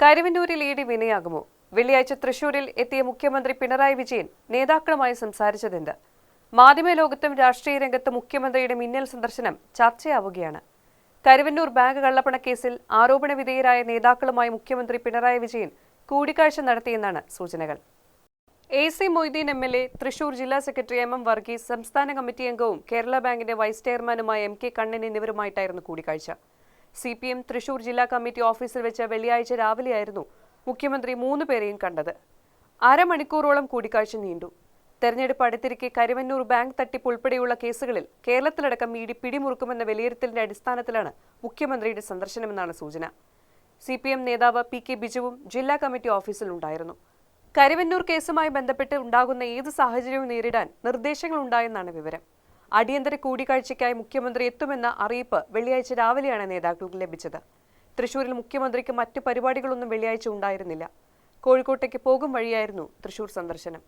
കരുവന്നൂരിൽ E D വിനയാകുമോ? വെള്ളിയാഴ്ച തൃശൂരിൽ എത്തിയ മുഖ്യമന്ത്രി പിണറായി വിജയൻ നേതാക്കളുമായി സംസാരിച്ചതെന്ത്? മാധ്യമലോകത്തും രാഷ്ട്രീയ രംഗത്തും മുഖ്യമന്ത്രിയുടെ മിന്നൽ സന്ദർശനം ചർച്ചയാവുകയാണ്. കരുവന്നൂർ ബാങ്ക് കള്ളപ്പണക്കേസിൽ ആരോപണ വിധേയരായ നേതാക്കളുമായി മുഖ്യമന്ത്രി പിണറായി വിജയൻ കൂടിക്കാഴ്ച നടത്തിയെന്നാണ് സൂചനകൾ. A C Moideen M L A Thrissur ജില്ലാ സെക്രട്ടറി എം എം വർഗീസ് സംസ്ഥാന കമ്മിറ്റി അംഗവും കേരള ബാങ്കിന്റെ വൈസ് ചെയർമാനുമായ എം കെ കണ്ണൻ എന്നിവരുമായിട്ടായിരുന്നു കൂടിക്കാഴ്ച. സി പി എം തൃശൂർ ജില്ലാ കമ്മിറ്റി ഓഫീസിൽ വെച്ച് വെള്ളിയാഴ്ച രാവിലെയായിരുന്നു മുഖ്യമന്ത്രി മൂന്ന് പേരെയും കണ്ടത്. അരമണിക്കൂറോളം കൂടിക്കാഴ്ച നീണ്ടു. തെരഞ്ഞെടുപ്പ് അടുത്തിരിക്കെ കരുവന്നൂർ ബാങ്ക് തട്ടിപ്പ് ഉൾപ്പെടെയുള്ള കേസുകളിൽ കേരളത്തിലടക്കം ഇ ഡി പിടിമുറുക്കുമെന്ന വിലയിരുത്തലിന്റെ അടിസ്ഥാനത്തിലാണ് മുഖ്യമന്ത്രിയുടെ സന്ദർശനമെന്നാണ് സൂചന. സി പി എം നേതാവ് പി കെ ബിജുവും ജില്ലാ കമ്മിറ്റി ഓഫീസിലുണ്ടായിരുന്നു കരുവന്നൂർ കേസുമായി ബന്ധപ്പെട്ട് ഉണ്ടാകുന്ന ഏത് സാഹചര്യവും നേരിടാൻ നിർദ്ദേശങ്ങളുണ്ടായെന്നാണ് വിവരം. അടിയന്തര കൂടിക്കാഴ്ചയ്ക്കായി മുഖ്യമന്ത്രി എത്തുമെന്ന അറിയിപ്പ് വെള്ളിയാഴ്ച രാവിലെയാണ് നേതാക്കൾക്ക് ലഭിച്ചത്. തൃശൂരിൽ മുഖ്യമന്ത്രിക്ക് മറ്റ് പരിപാടികളൊന്നും വെള്ളിയാഴ്ച ഉണ്ടായിരുന്നില്ല. കോഴിക്കോട്ടേക്ക് പോകും വഴിയായിരുന്നു തൃശൂർ സന്ദർശനം.